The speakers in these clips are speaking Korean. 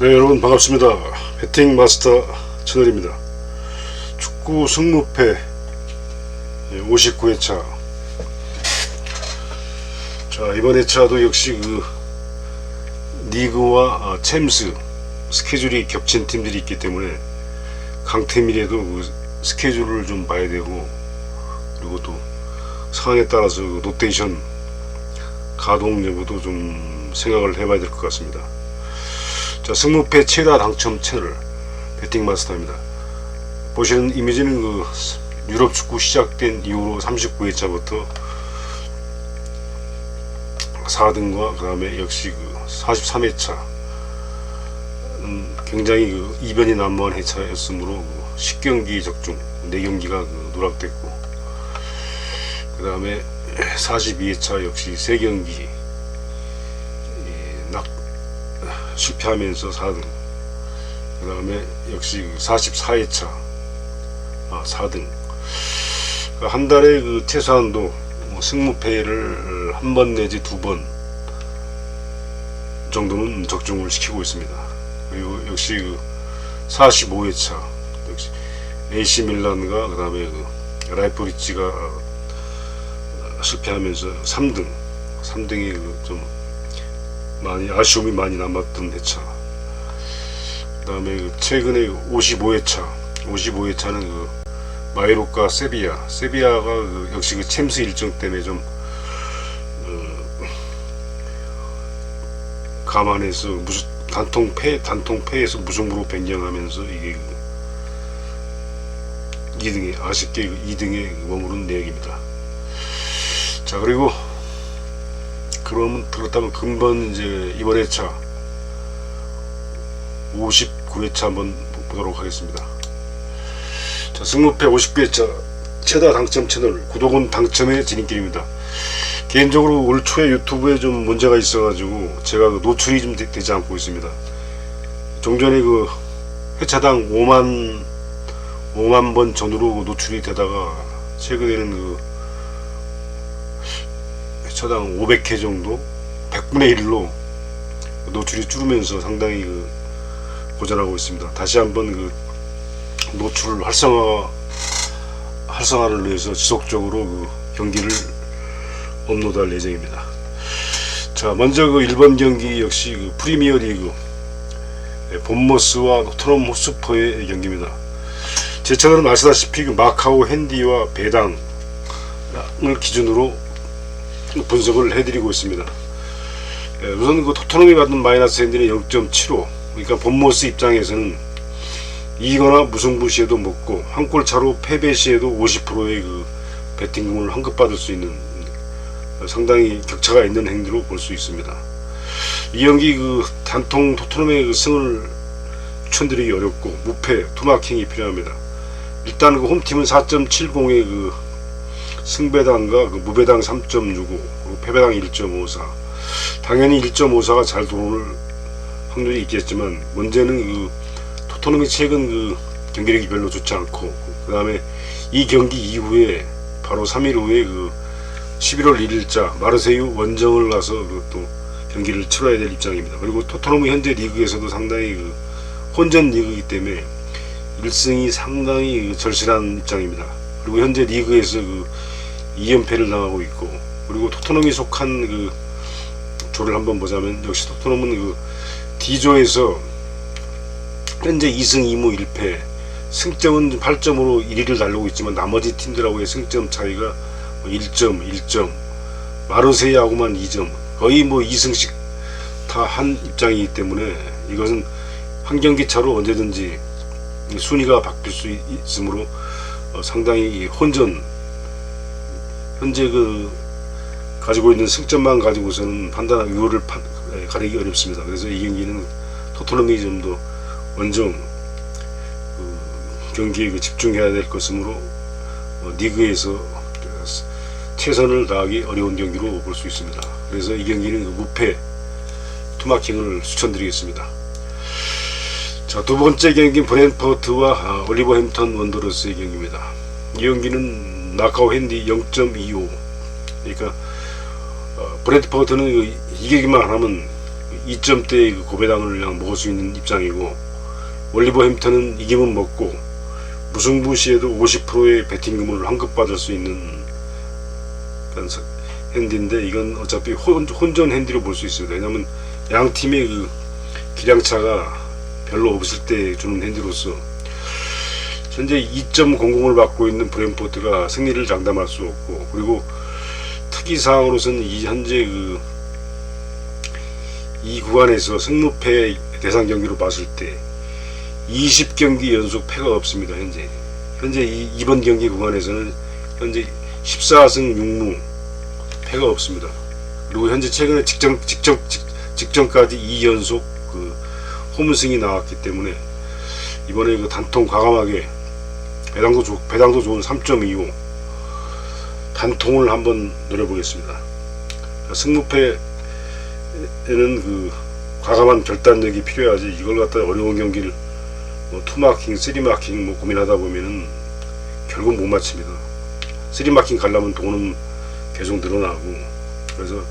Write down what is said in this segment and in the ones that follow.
네 여러분 반갑습니다. 배팅 마스터 채널입니다. 축구 승무패 59회차. 자 이번 회차도 역시 그 리그와 아, 챔스 스케줄이 겹친 팀들이 있기 때문에 강팀이라도 그 스케줄을 좀 봐야 되고 그리고 또 상황에 따라서 그 로테이션 가동 여부도 좀 생각을 해봐야 될 것 같습니다. 자, 승무패 최다 당첨 채널 배팅 마스터입니다. 보시는 이미지는 그 유럽 축구 시작된 이후로 39회차부터 4등과 그 다음에 역시 그 43회차 음, 굉장히 그 이변이 난무한 회차였으므로 그 10경기 적중 4경기가 그 누락됐고 그 다음에 42회차 역시 3경기 실패하면서 4등. 그 다음에 역시 44회차 아, 4등. 한 달에 그 최소한도 뭐 승무패를 한 번 내지 두 번 정도는 적중을 시키고 있습니다. 그리고 역시 그 45회차 역시 AC 밀란과 그 다음에 그 라이프리치가 실패하면서 3등 3등이 그좀 많이 아쉬움이 많이 남았던 회차. 그 최근에 55회차, 55회차는 그 마이로카 세비야, 세비야가 그 역시 그 챔스 일정 때문에 좀 어, 감안해서 무슨 단통 패 단통 패에서 무승부로 변경하면서 이게 그 2등에 아쉽게 2등에 머무른 내용입니다. 자 그리고 그러면 그렇다면 근본 이제 이번 회차 59회차 한번 보도록 하겠습니다. 자, 승무패 50회차 최다 당첨 채널 구독은 당첨의 지름길입니다. 개인적으로 올 초에 유튜브에 좀 문제가 있어가지고 제가 그 노출이 좀 되, 지 않고 있습니다. 종전에 그 회차당 5만 5만 번 전후로 노출이 되다가 최근에는 그 회차당 500회 정도 100분의 1로 노출이 줄으면서 상당히 그 고전하고 있습니다. 다시 한번 그 노출 활성화 활성화를 위해서 지속적으로 그 경기를 업로드할 예정입니다. 자, 먼저 그 1번 경기 역시 그 프리미어 리그 예, 본머스와 토트넘 호스퍼의 경기입니다. 제 채널은 아시다시피 그 마카오 핸디와 배당을 기준으로 분석을 해드리고 있습니다. 예, 우선 그 토트넘이 받은 마이너스 핸디는 0.75. 그러니까 본모스 입장에서는 이거나 무승부 시에도 먹고 한 골 차로 패배 시에도 50%의 그 베팅금을 환급받을 수 있는 상당히 격차가 있는 행위로 볼 수 있습니다. 이 경기 그 단통 토트넘의 그 승을 추천드리기 어렵고 무패 투마킹이 필요합니다. 일단 그 홈팀은 4.70의 그 승배당과 그 무배당 3.65 그리고 패배당 1.54 당연히 1.54가 잘 들어올 확률이 있겠지만 문제는 그 토트넘이 최근 그 경기력이 별로 좋지 않고 그 다음에 이 경기 이후에 바로 3일 후에 그 11월 1일자 마르세유 원정을 가서 그 또 경기를 치러야 될 입장입니다. 그리고 토트넘은 현재 리그에서도 상당히 그 혼전 리그이기 때문에 1승이 상당히 그 절실한 입장입니다. 그리고 현재 리그에서 그 2연패를 당하고 있고 그리고 토트넘이 속한 그 조를 한번 보자면 역시 토트넘은 그 D조에서 현재 2승 2무 1패 승점은 8점으로 1위를 달리고 있지만 나머지 팀들하고의 승점 차이가 1점, 뭐 1점 마르세이하고만 2점 거의 뭐 2승씩 다 한 입장이기 때문에 이것은 한 경기 차로 언제든지 순위가 바뀔 수 있으므로 어, 상당히 혼전 현재 그 가지고 있는 승점만 가지고서는 판단 판, 에, 가리기 어렵습니다. 그래서 이 경기는 토트넘이 좀 더 원정 그 경기에 그 집중해야 될 것이므로 어, 리그에서 최선을 다하기 어려운 경기로 볼 수 있습니다. 그래서 이 경기는 그 무패 투마킹을 추천드리겠습니다. 자, 두 번째 경기는 브랜퍼트와 아, 올리버 햄턴 원더러스의 경기입니다. 이 경기는 나카오 핸디 0.25 그러니까 어, 브랜퍼트는 이기기만 하면 2점대의 그 고배당을 그냥 먹을 수 있는 입장이고 올리버 햄턴은 이기면 먹고 무승부 시에도 50%의 베팅금을 환급 받을 수 있는 핸디인데 이건 어차피 혼, 혼전 핸디로 볼 수 있어요. 왜냐면 양 팀의 그 기량차가 별로 없을 때 주는 핸디로서 현재 2.00을 받고 있는 브랜포트가 승리를 장담할 수 없고 그리고 특이사항으로서는 이 현재 그 이 구간에서 승무패 대상 경기로 봤을 때 20경기 연속 패가 없습니다. 현재 현재 이, 이번 경기 구간에서는 현재 14승 6무 패가 없습니다. 그리고 현재 최근에 직전 직전 직, 직전까지 2연속 그 홈승이 나왔기 때문에 이번에 그 단통 과감하게 배당도 좋 배당도 좋은 3.25 단통을 한번 노려보겠습니다. 승무패에는 그 과감한 결단력이 필요하지 이걸 갖다 어려운 경기를 뭐 투마킹, 쓰리마킹 뭐 고민하다 보면은 결국 못 맞춥니다. 쓰리마킹 가려면 돈은 계속 늘어나고 그래서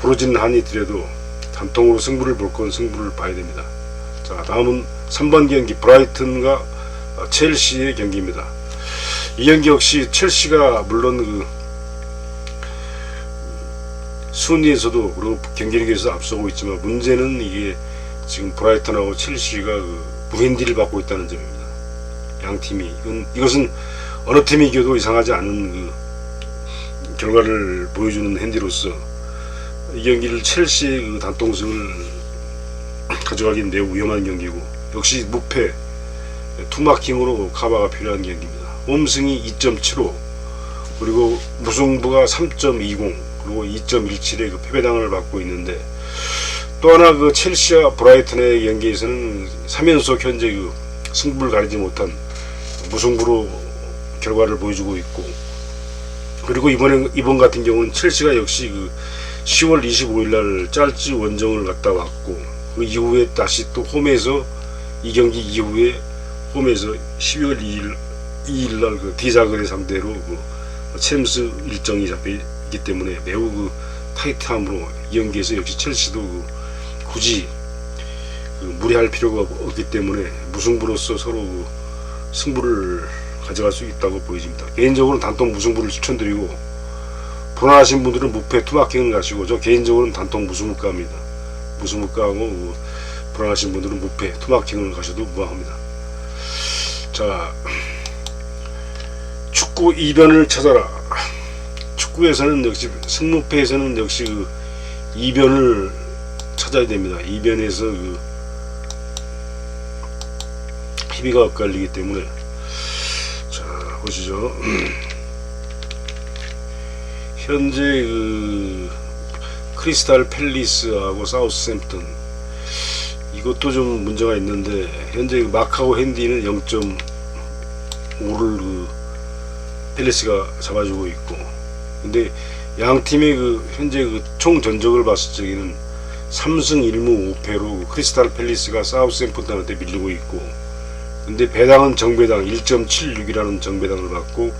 부러진 한이 있더라도 단통으로 승부를 볼 건 승부를 봐야 됩니다. 자 다음은 3번 경기 브라이튼과 첼시의 경기입니다. 이 경기 역시 첼시가 물론 그 순위에서도 그리고 경기력에서 앞서고 있지만 문제는 이게 지금 브라이턴하고 첼시가 그 무핸디를 받고 있다는 점입니다. 양 팀이 이건 이것은 어느 팀이 이겨도 이상하지 않은 그 결과를 보여주는 핸디로서 이 경기를 첼시의 그 단통승을 가져가긴 매우 위험한 경기고 역시 무패 투마킹으로 카바가 필요한 경기입니다. 홈승이 2.75 그리고 무승부가 3.20 그리고 2.17의 그 패배당을 받고 있는데 또 하나 그 첼시와 브라이튼의 경기에서는 3연속 현재 그 승부를 가리지 못한 무승부로 결과를 보여주고 있고 그리고 이번에 이번 같은 경우는 첼시가 역시 그 10월 25일 날 짤지 원정을 갔다 왔고 그 이후에 다시 또 홈에서 이 경기 이후에 홈에서 12월 2일 2일 날그 디자그레 상대로 그 챔스 일정이 잡혀 있기 때문에 매우 그 타이트함으로 이 경기에서 역시 첼시도 그 굳이 그 무리할 필요가 없기 때문에 무승부로서 서로 그 승부를 가져갈 수 있다고 보여집니다. 개인적으로는 단통 무승부를 추천드리고 불안하신 분들은 무패 투마킹을 가시고 저 개인적으로는 단통 무승부가입니다. 무승부가하고 그 불안하신 분들은 무패 투마킹을 가셔도 무방합니다. 자 축구 이변을 찾아라. 축구에서는 역시 승무패에서는 역시 그 이변을 찾아야 됩니다. 이변에서 그 희비가 엇갈리기 때문에. 자 보시죠. 현재 그 크리스탈 팰리스하고 사우스 샘튼. 이것도 좀 문제가 있는데 현재 그 마카오 핸디는 0. 0.5를 그 팰리스가 잡아주고 있고 근데 양 팀의 그 현재 그 총 전적을 봤을 적에는 3승 1무 5패로 크리스탈 팰리스가 사우스햄프턴한테 밀리고 있고 근데 배당은 정배당 1.76이라는 정배당을 받고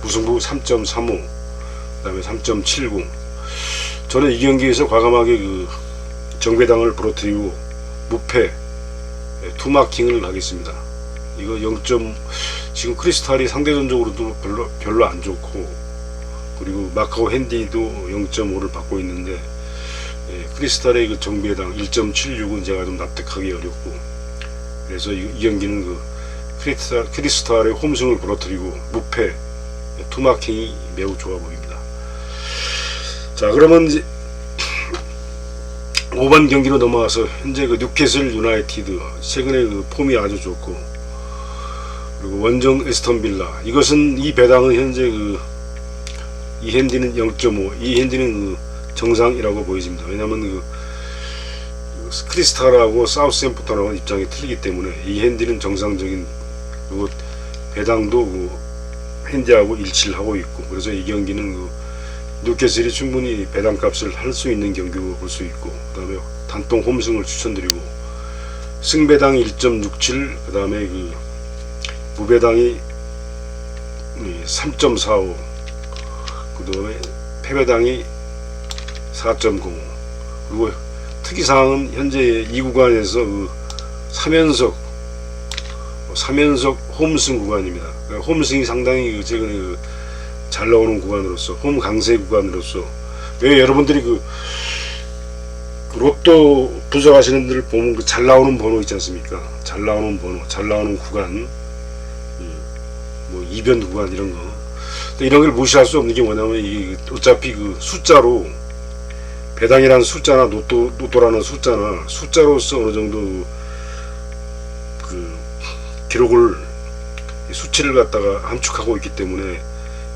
무승부 3.35 그다음에 3.70 저는 이 경기에서 과감하게 그 정배당을 부러뜨리고 무패 예, 투마킹을 가겠습니다. 이거 0. 지금 크리스탈이 상대전적으로도 별로 별로 안 좋고 그리고 마카오 핸디도 0.5를 받고 있는데 예, 크리스탈의 그 정배당 1.76은 제가 좀 납득하기 어렵고 그래서 이, 이 경기는 그 크리스탈, 크리스탈의 홈승을 부러뜨리고 무패 예, 투마킹이 매우 좋아 보입니다. 자 그러면 이제 5번 경기로 넘어와서 현재 그 뉴캐슬 유나이티드 최근에 그 폼이 아주 좋고 그리고 원정 에스턴 빌라 이것은 이 배당은 현재 그 이 핸디는 0.5, 이 핸디는 그 정상이라고 보여집니다. 왜냐하면 그 크리스탈하고 사우스햄프턴하고 입장이 틀리기 때문에 이 핸디는 정상적인 그리고 배당도 그 핸디하고 일치를 하고 있고 그래서 이 경기는 그 뉴캐슬이 충분히 배당값을 할 수 있는 경기로 볼 수 있고 그 다음에 단통 홈승을 추천드리고 승배당 1.67 그 다음에 그 무배당이 3.45 그 다음에 패배당이 4.05 그리고 특이사항은 현재 이 구간에서 그 3연속 3연속 홈승 구간입니다. 그러니까 홈승이 상당히 그 최근에 그 잘 나오는 구간으로서 홈 강세 구간으로서 왜 여러분들이 그, 그 로또 분석하시는 분들 보면 그 잘 나오는 번호 있지 않습니까? 잘 나오는 번호, 잘 나오는 구간, 음, 뭐 이변 구간 이런 거. 이런 걸 무시할 수 없는 게 뭐냐면 이 어차피 그 숫자로 배당이라는 숫자나 로또 로또라는 숫자나 숫자로서 어느 정도 그 기록을 수치를 갖다가 함축하고 있기 때문에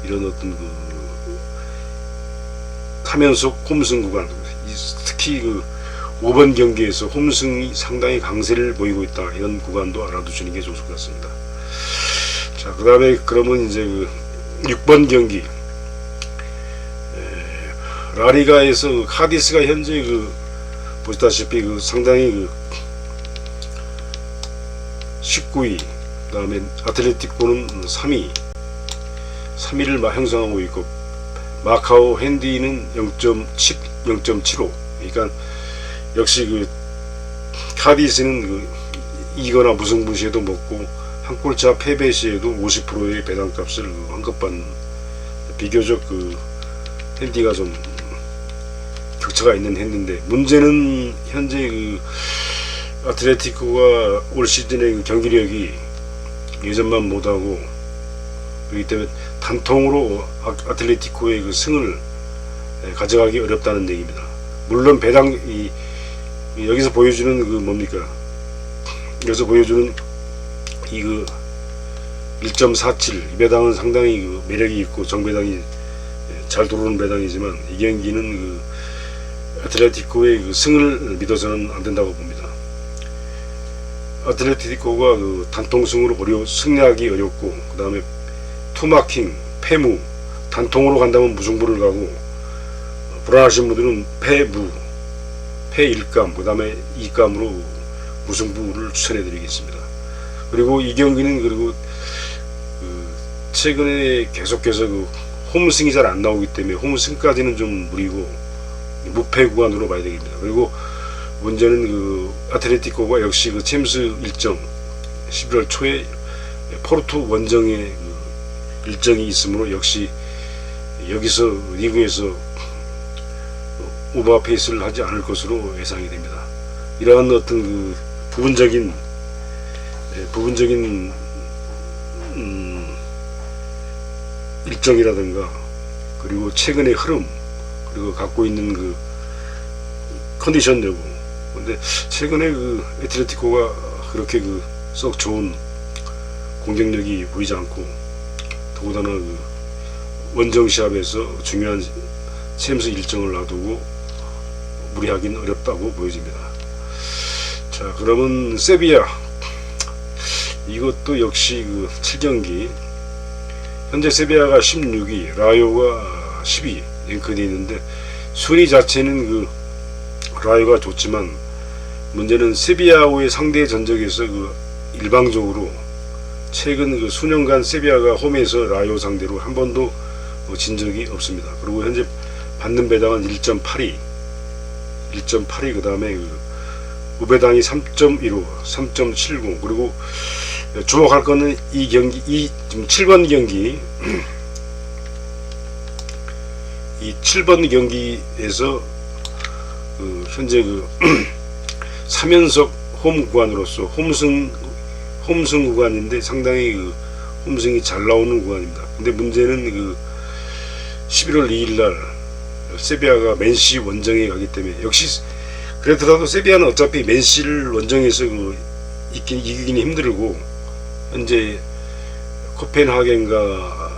이런 어떤 그 하면서 홈승 구간 이- 특히 그 5번 경기에서 홈승이 상당히 강세를 보이고 있다 이런 구간도 알아두시는 게 좋을 것 같습니다. 자 그 다음에 그러면 이제 그 6번 경기. 에, 라리가에서 그 카디스가 현재 그 보시다시피 그 상당히 그 19위 그 다음에 아틀레티코는 3위 3위를 형성하고 있고 마카오 핸디는 0.10 0.75 그러니까 역시 그 카디스는 그 이거나 무승부 시에도 먹고 한 골차 패배 시에도 50%의 배당값을 그 환급받는 비교적 그 핸디가 좀 격차가 있는 핸디인데 문제는 현재 그 아틀레티코가 올 시즌의 그 경기력이 예전만 못하고 그렇기 때문에 단통으로 아- 아틀레티코의 그 승을 예, 가져가기 어렵다는 얘기입니다. 물론 배당 이, 이 여기서 보여주는 그 뭡니까? 여기서 보여주는 이그 1.47 이 배당은 상당히 그 매력이 있고 정배당이 예, 잘 들어오는 배당이지만 이 경기는 그 아틀레티코의 그 승을 믿어서는 안 된다고 봅니다. 아틀레티코가 그 단통승으로 어려 승리하기 어렵고 그 다음에 투마킹, 패무 단통으로 간다면 무승부를 가고 어, 불안하신 분들은 패무, 패일감 그 다음에 이감으로 무승부를 추천해드리겠습니다. 그리고 이 경기는 그리고 그 최근에 계속해서 그 홈승이 잘 안 나오기 때문에 홈승까지는 좀 무리고 무패 구간으로 봐야 되겠습니다. 그리고 문제는 그 아틀레티코가 역시 그 챔스 일정 11월 초에 포르투 원정의 그 일정이 있으므로 역시 여기서 리그에서 오버페이스를 하지 않을 것으로 예상이 됩니다. 이러한 어떤 그 부분적인 예, 부분적인 음, 일정이라든가 그리고 최근의 흐름 그리고 갖고 있는 그 컨디션 여부 근데 최근에 그 에틀레티코가 그렇게 그 썩 좋은 공격력이 보이지 않고 더군다나 그 원정 시합에서 중요한 챔스 일정을 놔두고 무리하기는 어렵다고 보여집니다. 자 그러면 세비야 이것도 역시 그 7경기 현재 세비야가 16위 라요가 10위 랭크되어 있는데 순위 자체는 그 라요가 좋지만 문제는 세비야와의 상대 전적에서 그 일방적으로 최근 그 수년간 세비야가 홈에서 라요 상대로 한 번도 뭐진 적이 없습니다. 그리고 현재 받는 배당은 1.82, 1.82 그 다음에 그 우배당이 3.15, 3.70 그리고 주목할 거는 이 경기, 이 지금 7번 경기 이 7번 경기에서 그 현재 그 3연속 홈 구간으로서 홈승 홈승 구간인데 상당히 그 홈승이 잘 나오는 구간입니다. 근데 문제는 그 11월 2일 날 세비야가 맨시 원정에 가기 때문에 역시 그렇더라도 세비야는 어차피 맨시를 원정에서 그 이긴, 이기기는 힘들고 현재 코펜하겐과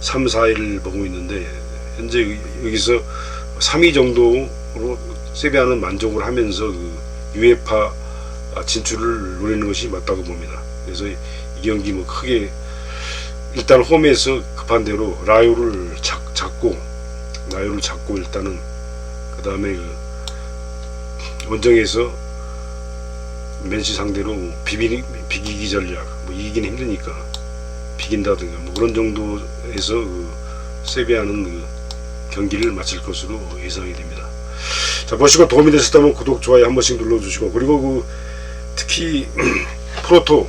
3, 4위를 보고 있는데 현재 여기서 3위 정도로 세비야는 만족을 하면서 그 유에파 진출을 노리는 것이 맞다고 봅니다. 그래서 이 경기 뭐 크게 일단 홈에서 급한 대로 라요를 잡, 잡고 라요를 잡고 일단은 그 다음에 그 원정에서 맨시 상대로 비비, 비기기 전략 뭐 이기긴 힘드니까 비긴다든가 뭐 그런 정도에서 그 세비야는 그 경기를 마칠 것으로 예상이 됩니다. 자 보시고 도움이 되셨다면 구독 좋아요 한 번씩 눌러주시고 그리고 그 특히 프로토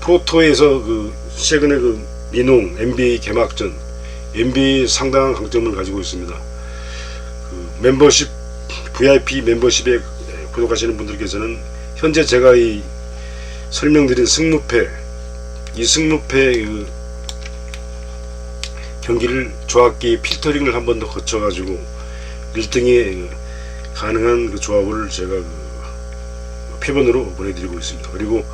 프로토에서 그 최근에 그 민홍 NBA 개막전 NBA 상당한 강점을 가지고 있습니다. 그 멤버십 VIP 멤버십에 구독하시는 분들께서는 현재 제가 이 설명드린 승무패 이 승무패 그 경기를 조합기 필터링을 한 번 더 거쳐가지고 1등에 가능한 그 조합을 제가 그 표본으로 보내드리고 있습니다. 그리고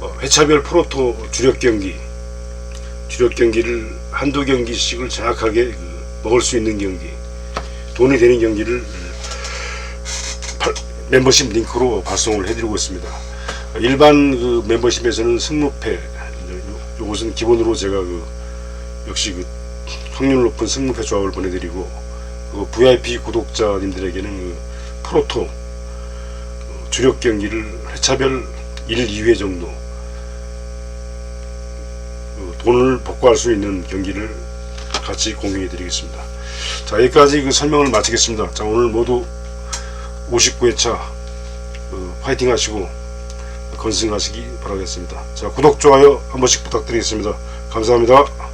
어, 회차별 프로토 주력 경기 주력 경기를 한두 경기씩을 정확하게 그 먹을 수 있는 경기 돈이 되는 경기를 팔- 멤버십 링크로 발송을 해드리고 있습니다. 일반 그 멤버십에서는 승무패 요- 요것은 기본으로 제가 그 역시 그 확률 높은 승무패 조합을 보내드리고 그 VIP 구독자님들에게는 그 프로토 어, 주력 경기를 회차별 1, 2회 정도 그 돈을 복구할 수 있는 경기를 같이 공유해 드리겠습니다. 자 여기까지 그 설명을 마치겠습니다. 자 오늘 모두 59회차 그, 파이팅 하시고 건승하시기 바라겠습니다. 자 구독 좋아요 한 번씩 부탁드리겠습니다. 감사합니다.